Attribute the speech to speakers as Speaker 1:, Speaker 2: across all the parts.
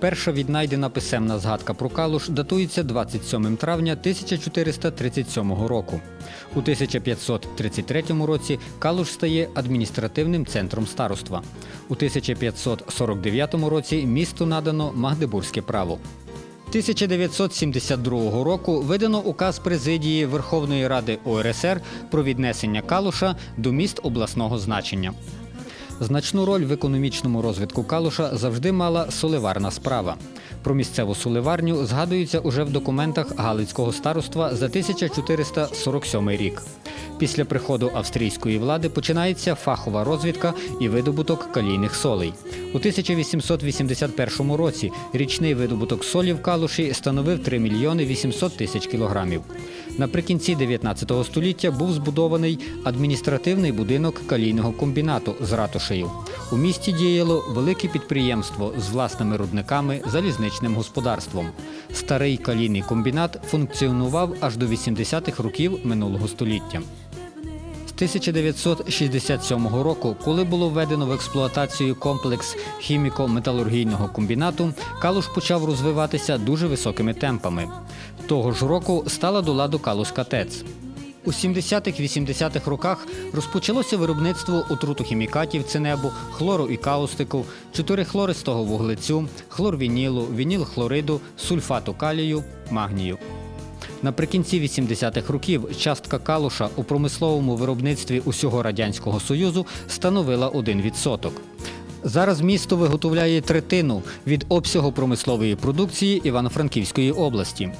Speaker 1: Перша віднайдена писемна згадка про Калуш датується 27 травня 1437 року. У 1533 році Калуш стає адміністративним центром староства. У 1549 році місту надано Магдебурзьке право. 1972 року видано указ президії Верховної Ради ОРСР про віднесення Калуша до міст обласного значення. Значну роль в економічному розвитку Калуша завжди мала соливарна справа. Про місцеву соливарню згадується уже в документах Галицького староства за 1447 рік. Після приходу австрійської влади починається фахова розвідка і видобуток калійних солей. У 1881 році річний видобуток солі в Калуші становив 3 мільйони 800 тисяч кілограмів. Наприкінці 19 століття був збудований адміністративний будинок калійного комбінату з ратушею. У місті діяло велике підприємство з власними рудниками, залізничним господарством. Старий калійний комбінат функціонував аж до 80-х років минулого століття. З 1967 року, коли було введено в експлуатацію комплекс хіміко-металургійного комбінату, Калуш почав розвиватися дуже високими темпами. Того ж року стала до ладу Калуська ТЕЦ. У 70-80-х роках розпочалося виробництво отрутохімікатів цинебу, хлору і каустику, чотирихлористого вуглецю, хлорвінілу, вінілхлориду, сульфату калію, магнію. Наприкінці 80-х років частка калуша у промисловому виробництві усього Радянського Союзу становила 1%. Зараз місто виготовляє третину від обсягу промислової продукції Івано-Франківської області.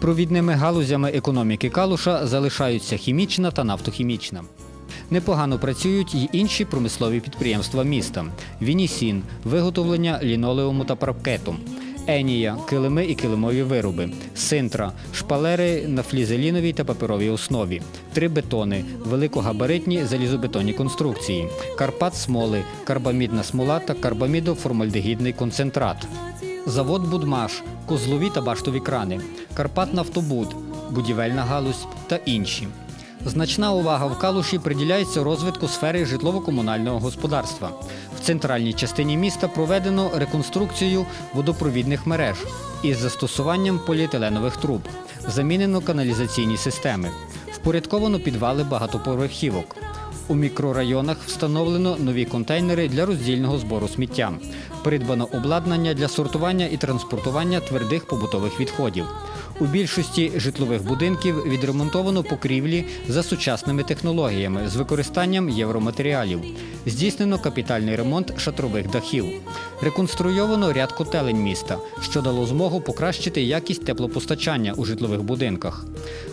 Speaker 1: Провідними галузями економіки Калуша залишаються хімічна та нафтохімічна. Непогано працюють й інші промислові підприємства міста: Вінісін, виготовлення лінолеуму та паркету. Енія, килими і килимові вироби, синтра, шпалери на флізеліновій та паперовій основі, три бетони, великогабаритні залізобетонні конструкції, Карпат смоли, карбамідна смола та карбамідоформальдегідний концентрат. Завод Будмаш, козлові та баштові крани, Карпат Нафтобуд, будівельна галузь та інші. Значна увага в Калуші приділяється розвитку сфери житлово-комунального господарства. Центральній частині міста проведено реконструкцію водопровідних мереж із застосуванням поліетиленових труб, замінено каналізаційні системи, впорядковано підвали багатоповерхівок. У мікрорайонах встановлено нові контейнери для роздільного збору сміття. Придбано обладнання для сортування і транспортування твердих побутових відходів. У більшості житлових будинків відремонтовано покрівлі за сучасними технологіями з використанням євроматеріалів. Здійснено капітальний ремонт шатрових дахів. Реконструйовано ряд котелень міста, що дало змогу покращити якість теплопостачання у житлових будинках.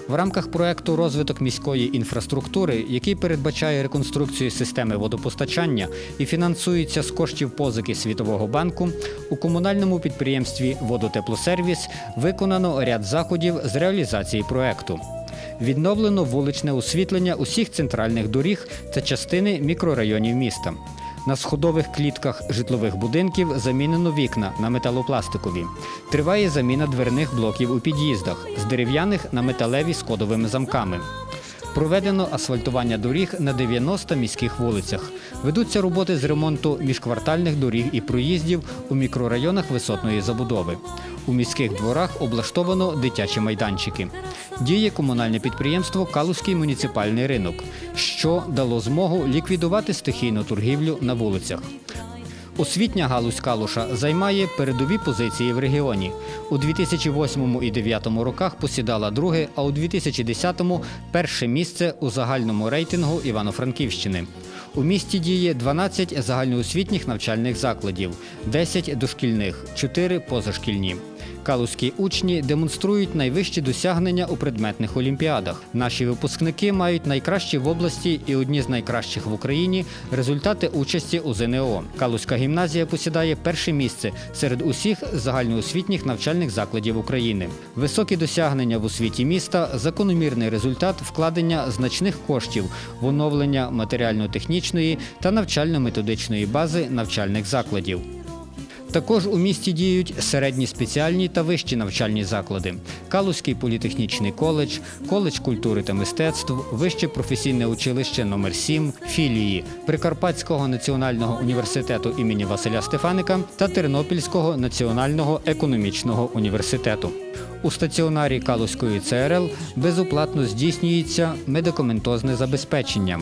Speaker 1: В рамках проекту розвиток міської інфраструктури, який передбачає реконструкцію системи водопостачання і фінансується з коштів позики Світового банку, у комунальному підприємстві Водотеплосервіс виконано ряд заходів з реалізації проекту. Відновлено вуличне освітлення усіх центральних доріг та частини мікрорайонів міста. На сходових клітках житлових будинків замінено вікна на металопластикові. Триває заміна дверних блоків у під'їздах з дерев'яних на металеві з кодовими замками. Проведено асфальтування доріг на 90 міських вулицях. Ведуться роботи з ремонту міжквартальних доріг і проїздів у мікрорайонах висотної забудови. У міських дворах облаштовано дитячі майданчики. Діє комунальне підприємство Калузький муніципальний ринок, що дало змогу ліквідувати стихійну торгівлю на вулицях. Освітня галузь Калуша займає передові позиції в регіоні. У 2008 і 2009 роках посідала друге, а у 2010-му – перше місце у загальному рейтингу Івано-Франківщини. У місті діє 12 загальноосвітніх навчальних закладів, 10 дошкільних, 4 позашкільні. Калузькі учні демонструють найвищі досягнення у предметних олімпіадах. Наші випускники мають найкращі в області і одні з найкращих в Україні результати участі у ЗНО. Калузька гімназія посідає перше місце серед усіх загальноосвітніх навчальних закладів України. Високі досягнення в освіті міста закономірний результат вкладення значних коштів в оновлення матеріально-технічної та навчально-методичної бази навчальних закладів. Також у місті діють середні спеціальні та вищі навчальні заклади: Калузький політехнічний коледж, коледж культури та мистецтв, вище професійне училище номер 7 філії Прикарпатського національного університету імені Василя Стефаника та Тернопільського національного економічного університету. У стаціонарі Калузької ЦРЛ безоплатно здійснюється медикаментозне забезпечення.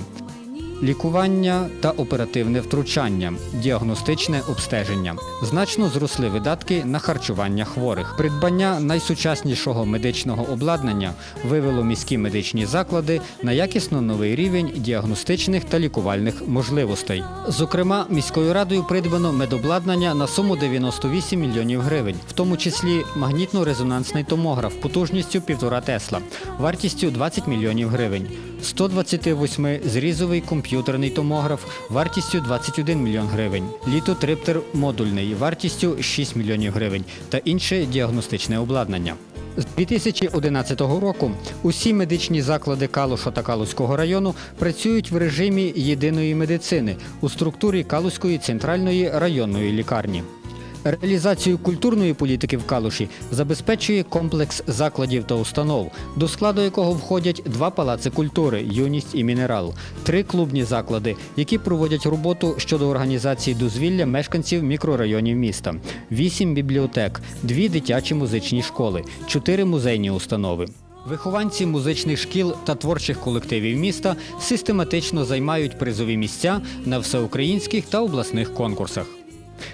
Speaker 1: Лікування та оперативне втручання, діагностичне обстеження. Значно зросли видатки на харчування хворих. Придбання найсучаснішого медичного обладнання вивело міські медичні заклади на якісно новий рівень діагностичних та лікувальних можливостей. Зокрема, міською радою придбано медобладнання на суму 98 мільйонів гривень, в тому числі магнітно-резонансний томограф потужністю 1,5 Тесла, вартістю 20 мільйонів гривень. 128 зрізовий комп'ютерний томограф вартістю 21 мільйон гривень, літотриптер модульний вартістю 6 мільйонів гривень та інше діагностичне обладнання. З 2011 року усі медичні заклади Калуша та Калузького району працюють в режимі єдиної медицини у структурі Калузької центральної районної лікарні. Реалізацію культурної політики в Калуші забезпечує комплекс закладів та установ, до складу якого входять два палаци культури Юність і Мінерал, три клубні заклади, які проводять роботу щодо організації дозвілля мешканців мікрорайонів міста, вісім бібліотек, дві дитячі музичні школи, чотири музейні установи. Вихованці музичних шкіл та творчих колективів міста систематично займають призові місця на всеукраїнських та обласних конкурсах.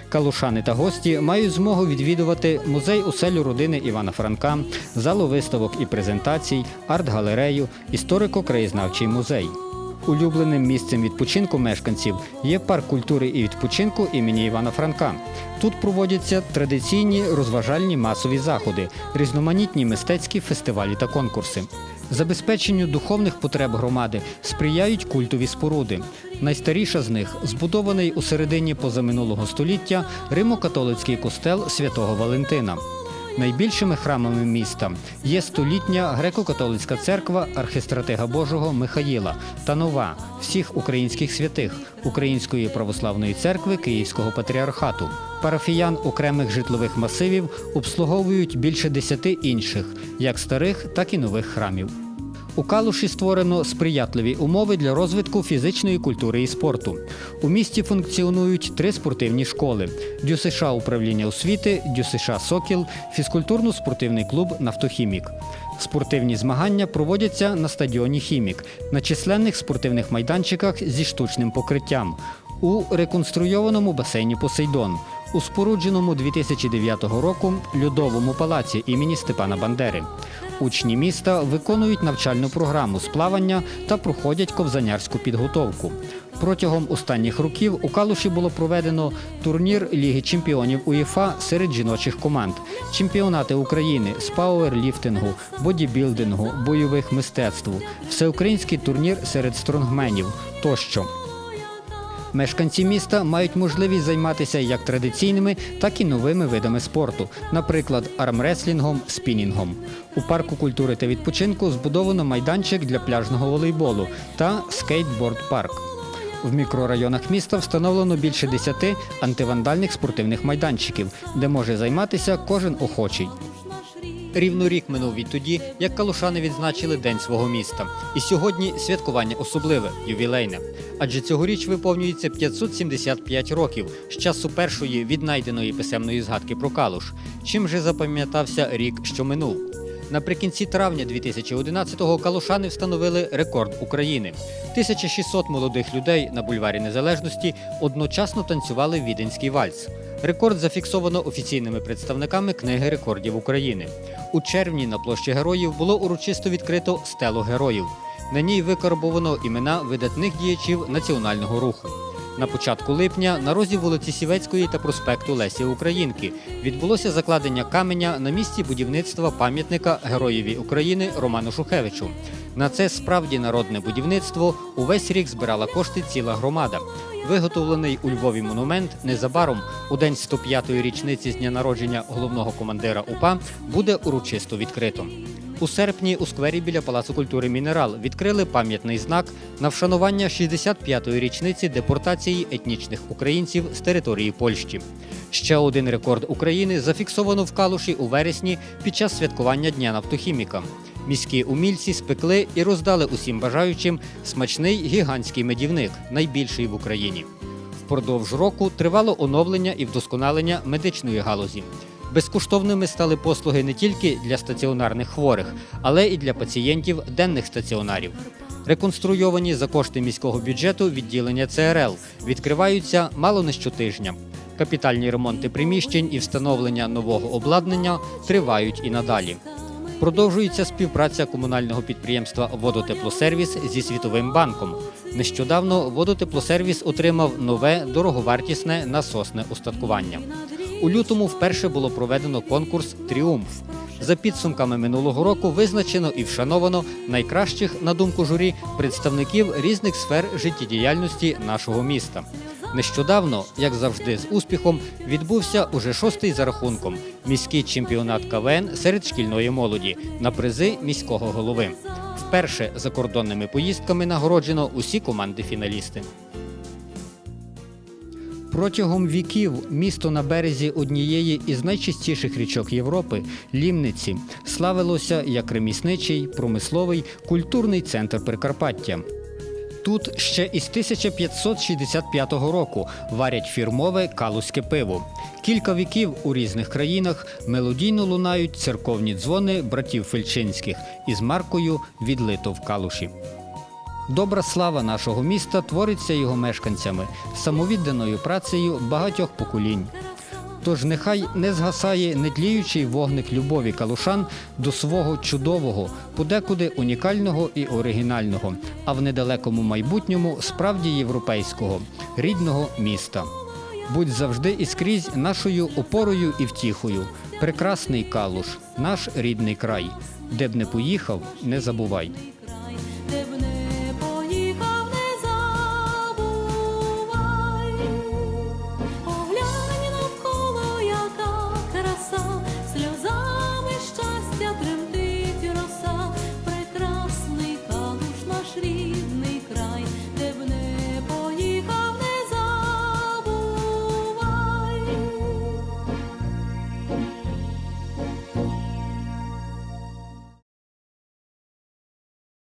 Speaker 1: Калушани та гості мають змогу відвідувати музей уселю родини Івана Франка, залу виставок і презентацій, арт-галерею, історико-краєзнавчий музей. Улюбленим місцем відпочинку мешканців є парк культури і відпочинку імені Івана Франка. Тут проводяться традиційні розважальні масові заходи, різноманітні мистецькі фестивалі та конкурси. Забезпеченню духовних потреб громади сприяють культові споруди. Найстаріша з них збудований у середині позаминулого століття Римо-католицький костел святого Валентина. Найбільшими храмами міста є столітня греко-католицька церква архистратига Божого Михаїла та нова всіх українських святих Української православної церкви Київського патріархату. Парафіян окремих житлових масивів обслуговують більше десяти інших, як старих, так і нових храмів. У Калуші створено сприятливі умови для розвитку фізичної культури і спорту. У місті функціонують три спортивні школи: ДЮСШ управління освіти, ДЮСШ Сокіл, фізкультурно-спортивний клуб Нафтохімік. Спортивні змагання проводяться на стадіоні Хімік, на численних спортивних майданчиках зі штучним покриттям, у реконструйованому басейні Посейдон, у спорудженому 2009 року льодовому палаці імені Степана Бандери. Учні міста виконують навчальну програму з плавання та проходять ковзанярську підготовку. Протягом останніх років у Калуші було проведено турнір Ліги чемпіонів УЄФА серед жіночих команд, чемпіонати України з пауерліфтингу, бодібілдингу, бойових мистецтв, всеукраїнський турнір серед стронгменів тощо. Мешканці міста мають можливість займатися як традиційними, так і новими видами спорту, наприклад, армреслінгом, спінінгом. У парку культури та відпочинку збудовано майданчик для пляжного волейболу та скейтборд-парк. В мікрорайонах міста встановлено більше 10 антивандальних спортивних майданчиків, де може займатися кожен охочий. Рівно рік минув відтоді, як калушани відзначили День свого міста. І сьогодні святкування особливе, ювілейне. Адже цьогоріч виповнюється 575 років з часу першої віднайденої писемної згадки про калуш. Чим же запам'ятався рік, що минув? Наприкінці травня 2011-го калушани встановили рекорд України. 1600 молодих людей на бульварі Незалежності одночасно танцювали віденський вальс. Рекорд зафіксовано офіційними представниками книги рекордів України. У червні на площі героїв було урочисто відкрито стелу героїв. На ній викарбовано імена видатних діячів національного руху. На початку липня на розі вулиці Сівецької та проспекту Лесі Українки відбулося закладення каменя на місці будівництва пам'ятника Героєві України Роману Шухевичу. На це справді народне будівництво увесь рік збирала кошти ціла громада. Виготовлений у Львові монумент незабаром у день 105-ї річниці з дня народження головного командира УПА буде урочисто відкрито. У серпні у сквері біля Палацу культури Мінерал відкрили пам'ятний знак на вшанування 65-ї річниці депортації етнічних українців з території Польщі. Ще один рекорд України зафіксовано в Калуші у вересні під час святкування Дня нафтохіміка. Міські умільці спекли і роздали усім бажаючим смачний гігантський медівник, найбільший в Україні. Впродовж року тривало оновлення і вдосконалення медичної галузі. Безкоштовними стали послуги не тільки для стаціонарних хворих, але і для пацієнтів денних стаціонарів. Реконструйовані за кошти міського бюджету відділення ЦРЛ відкриваються мало не щотижня. Капітальні ремонти приміщень і встановлення нового обладнання тривають і надалі. Продовжується співпраця комунального підприємства Водотеплосервіс зі Світовим банком. Нещодавно Водотеплосервіс отримав нове дороговартісне насосне устаткування. У лютому вперше було проведено конкурс Тріумф. За підсумками минулого року визначено і вшановано найкращих, на думку журі, представників різних сфер життєдіяльності нашого міста. Нещодавно, як завжди, з успіхом відбувся уже шостий за рахунком міський чемпіонат КВН серед шкільної молоді на призи міського голови. Вперше закордонними поїздками нагороджено усі команди-фіналісти. Протягом віків місто на березі однієї із найчистіших річок Європи Лімниці славилося як ремісничий, промисловий, культурний центр Прикарпаття. Тут ще із 1565 року варять фірмове калузьке пиво. Кілька віків у різних країнах мелодійно лунають церковні дзвони братів Фельчинських із маркою відлито в калуші. Добра слава нашого міста твориться його мешканцями, самовідданою працею багатьох поколінь. Тож нехай не згасає нетліючий вогник любові калушан до свого чудового, подекуди унікального і оригінального, а в недалекому майбутньому справді європейського, рідного міста. Будь завжди і скрізь нашою опорою і втіхою. Прекрасний калуш, наш рідний край. Де б не поїхав, не забувай.